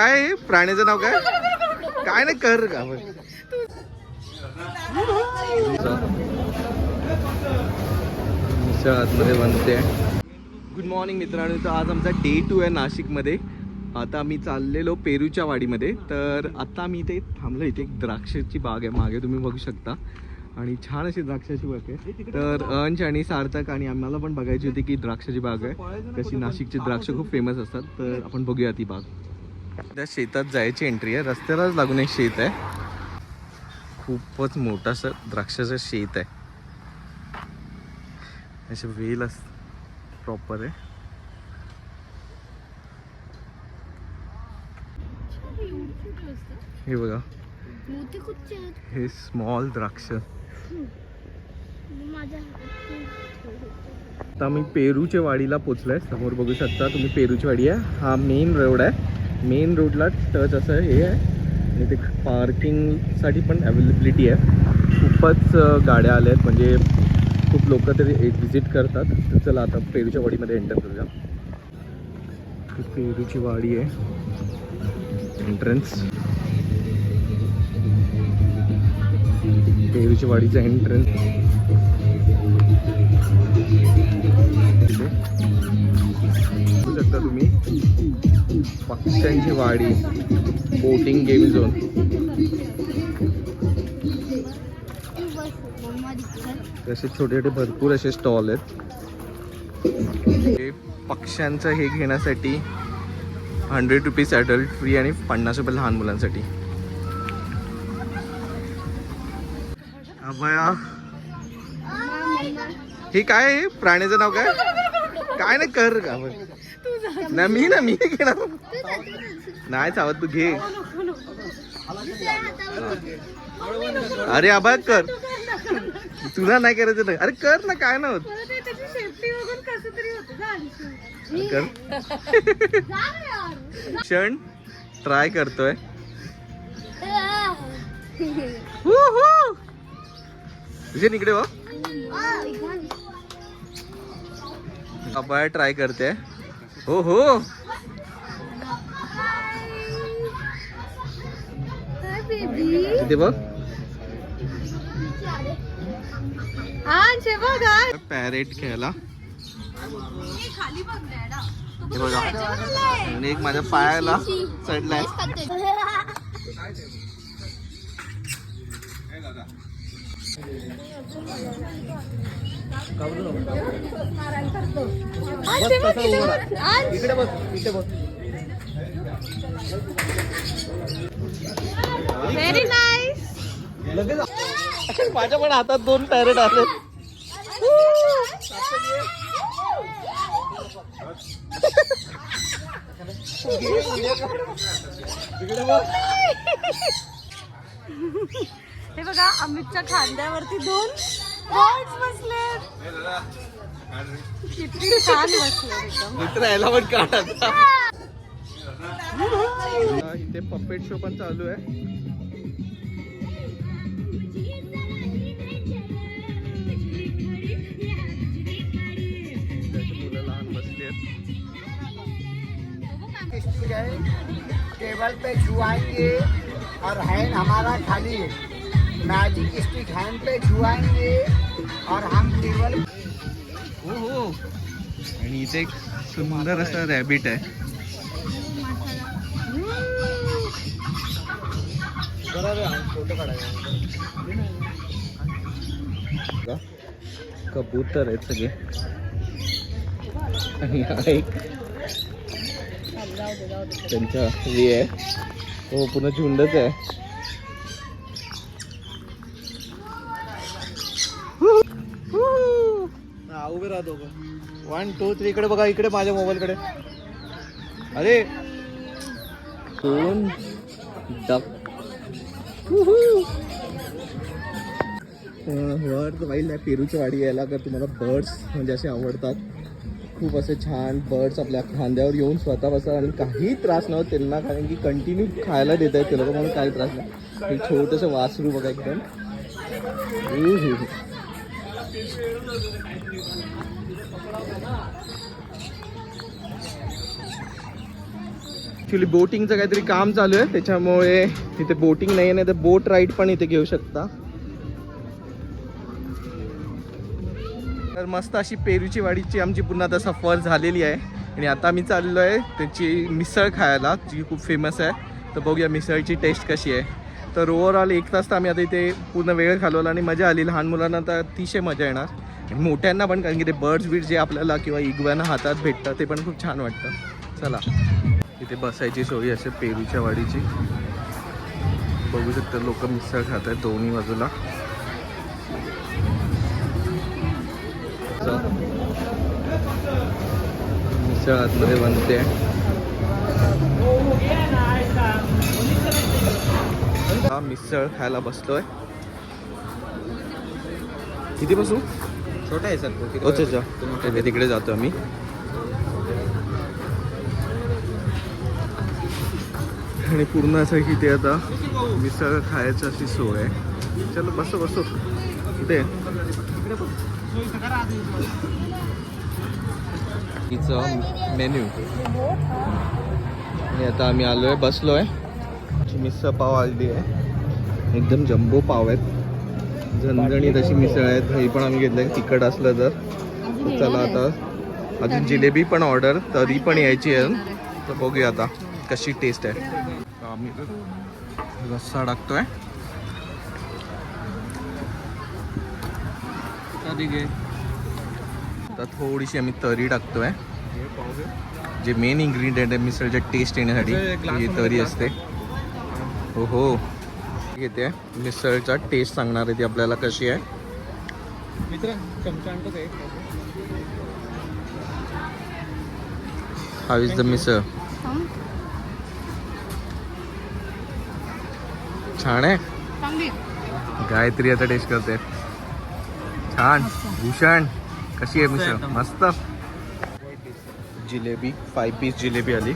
काय प्राण्याचं नाव काय? काय नाही कर का बरं. आतमध्ये बनते. गुड मॉर्निंग मित्रांनो. तर आज आमचा डे टू आहे नाशिकमध्ये. आता आम्ही चाललेलो पेरूच्या वाडीमध्ये. तर आता मी इथे थांबलो. इथे एक द्राक्षाची बाग आहे. मागे तुम्ही बघू शकता. आणि छान अशी द्राक्षाची बाग आहे. तर अंश आणि सार्थक आणि आम्हाला पण बघायची होती की द्राक्षाची बाग आहे. कशी नाशिकची द्राक्ष खूप फेमस असतात. तर आपण बघूया ती बाग. त्या शेतात जायची एंट्री आहे. रस्त्यालाच लागून एक शेत आहे. खूपच मोठासं द्राक्षाचं शेत आहे. असे वेल अस प्रॉपर आहे. हे बघा. हे स्मॉल द्राक्ष. आता मी पेरूच्या वाडीला पोचलोय. समोर बघू शकता तुम्ही पेरूची वाडी आहे. हा मेन रोड आहे. मेन रोडला टच असं हे आहे. आणि ते पार्किंगसाठी पण अवेलेबिलिटी आहे. खूपच गाड्या आल्या आहेत. म्हणजे खूप लोक तरी एक व्हिजिट करतात. तर चला आता पेरूच्या वाडीमध्ये एंटर करूया. पेरूची वाडी आहे. एंट्रन्स पेरूची वाडीचा एंट्रन्स पक्ष्यांची वाडी बोटिंग गेम झोन तसे छोटे छोटे भरपूर असे स्टॉल आहेत. हे पक्ष्यांचं हे घेण्यासाठी हंड्रेड रुपीज ॲडल्ट फ्री आणि पन्नास रुपये लहान मुलांसाठी. अभया. हे काय आहे? प्राण्याचं नाव काय? काय नाही कर का ना मी ना मी नाही घेणार. नाही चावत तू घे. अरे आबा कर. तुला नाही करायचं ना अरे कर ना काय ना होत. कर. क्षण ट्राय करतोय. तुझे इकडे हो. अबाय ट्राय करते. हो हो तिथे बघ. पॅरेट खेळायला. हे बघा आणि एक माझ्या पायाला चढलाय. इकडे इथे व्हेरी नाईस लगेच माझ्या पण हातात दोन पॅरेट आले. इकडे हे बघा अमितच्या खांद्यावरती दोन बर्ड्स बसले किती छान बसले एकदम. मित्र यायला पण काढा इथे पपेट शो पण चालू आहे. टेबल पे छुआएंगे और हैंड हमारा खाली. है मैजिक स्टिक हैंड पे छुआएंगे और हम टेबल हो हो. आणि इथे एक सुंदर असं रॅबिट आहे. का? कबूतर आहेत सगळे. आणि हा एक त्यांचा हे आहे. हो पुन्हा झुंडच आहे. उभे राहतो वन टू थ्री इकडे बघा इकडे माझ्या मोबाईलकडे. अरे! वर्ड वाईल्ड आहे पेरूची वाडी यायला तर तुम्हाला बर्ड्स म्हणजे असे आवडतात. खूप असे छान बर्ड्स आपल्या खांद्यावर येऊन स्वतः बसतात आणि काही त्रास नव्हत त्यांना कारण की कंटिन्यू खायला देत आहेत ते लोक म्हणून काही त्रास नाही. छोटंसं वासरू बघा एकदम. ॲक्च्युली बोटिंगचं काहीतरी काम चालू आहे. त्याच्यामुळे इथे बोटिंग नाही आहे तर बोट राईड पण इथे घेऊ शकता. तर मस्त अशी पेरूची वाडीची आमची पुन्हा आता सफर झालेली आहे. आणि आता आम्ही चाललो आहे त्याची मिसळ खायला जी खूप फेमस आहे. तर बघूया मिसळची टेस्ट कशी आहे. तर ओव्हरऑल एक तास तर आम्ही आता इथे पूर्ण वेळ घालवला आणि मजा आली. लहान मुलांना तर अतिशय मजा येणार. मोठ्यांना पण कारण की ते बर्ड्स बीड जे आपल्याला किंवा इगव्यांना हातात भेटतं ते पण खूप छान वाटतं. चला. इथे बसायची सोयी असे पेरूच्या वाडीची. बघू शकता लोक मिसळ खात आहेत दोन्ही बाजूला. मिसळ आतमध्ये बनते. मिसळ खायला बसलोय. किती बसू छोटा आहे सर अच्छा अच्छा. तिकडे- जातो आम्ही. आणि पूर्ण असं की ते आता मिसळ खायची अशी सोय आहे. चलो बसो बसो. कुठे तिचं मेन्यू. आणि आता आम्ही आलोय बसलोय. मिसळ पाव आली आहे. एकदम जम्बो पाव आहेत. झणझणीत अशी मिसळ आहेत. हे पण आम्ही घेतलं तिखट असलं तर. तर चला आता. अजून जिलेबी पण ऑर्डर. तरी पण यायची आहे. तर बघूया आता कशी टेस्ट आहे. आम्ही रस्सा टाकतोय. आता थोडीशी आम्ही तरी टाकतोय. जे मेन इन्ग्रेडियंट आहे मिसळच्या टेस्ट येण्यासाठी. ही तरी असते. हो हो घेते. मिसळचा टेस्ट सांगणार आहे ती आपल्याला कशी आहे. मित्र चमचा आणतो ते. हाव इज द मिसळ छान आहे. गायत्री आता टेस्ट करते. छान. भूषण. कशी आहे मिसळ? मस्त. जिलेबी फाय पीस जिलेबी आली.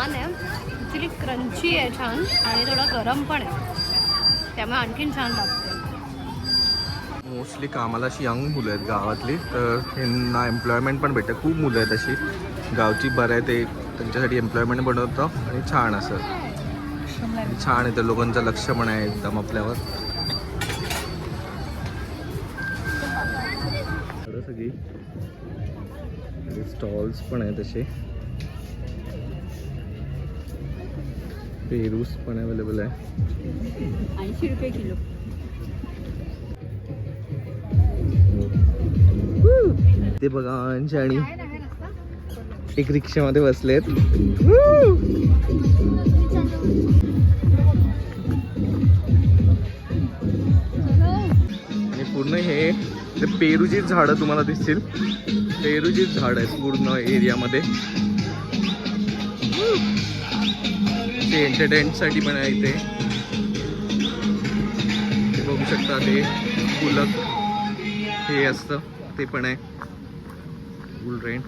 छान आहे. ॲक्च्युली क्रंची आहे छान आणि थोडं गरम पण आहे. त्यामुळे आणखीन छान लागते मोस्टली कामाला अशी यंग मुलं आहेत गावातली तर त्यांना एम्प्लॉयमेंट पण भेटतं. खूप मुलं आहेत अशी. गावची बरं आहे ते त्यांच्यासाठी एम्प्लॉयमेंट बनवतं आणि छान असं. छान आहे तर लोकांचं लक्ष पण आहे एकदम आपल्यावर. सगळी. स्टॉल्स पण आहेत तसे पेरूस पण अवेलेबल आहे. ऐंशी रुपये किलो. ते बघा अंश आणि एक रिक्षामध्ये बसलेत. आणि पूर्ण हे ते पेरूची झाडं तुम्हाला दिसतील. पेरूची झाड आहेत पूर्ण एरियामध्ये. ते एंटरटेनसाठी पण आहे इथे. ते बघू शकता ते फुलक हे असतं ते पण आहे. फुल रेंट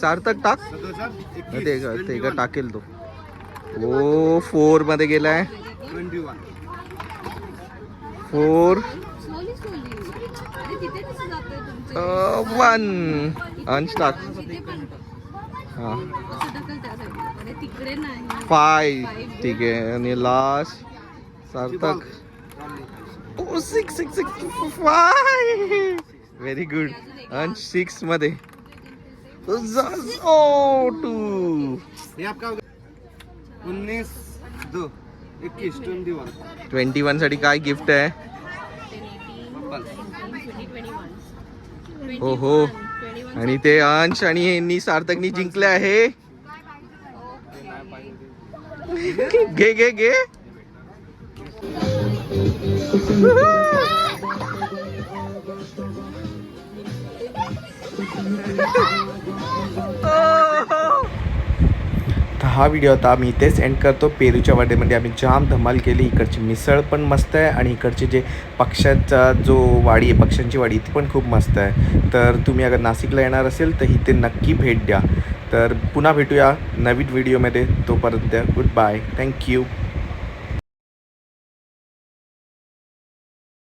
सार्थक टाक. ते ते का टाकेल तो. ओ फोरमध्ये गेलाय. फोर स्लोली स्लोली अरे तिथे कसं जातोय तुमचं वन अंश टाक तिथे पण हा. असं ढकल त्या साईडला अरे तिकडे नाही फाय ठीक आहे आणि last Sarthak o six six six five very good Ansh सिक्समध्ये O two ये आपका हो गया उन्नीस दो. इक्कीस ट्वेंटी वन ट्वेंटी वनसाठी काय गिफ्ट आहे हो हो. आणि ते अंश आणि यांनी सार्थकनी जिंकले आहे. घे घे घे. तर हा व्हिडिओ आता आम्ही इथेच एंड करतो. पेरूच्या वाडीमध्ये आम्ही जाम धमाल केली. इकडची मिसळ पण मस्त आहे आणि इकडची जे पक्ष्याचा जो वाडी आहे पक्ष्यांची वाडी ती पण खूप मस्त आहे. तर तुम्ही अगर नाशिकला येणार असेल तर इथे नक्की भेट द्या. तर पुन्हा भेटूया नवीन व्हिडिओमध्ये तोपर्यंत गुड बाय थँक्यू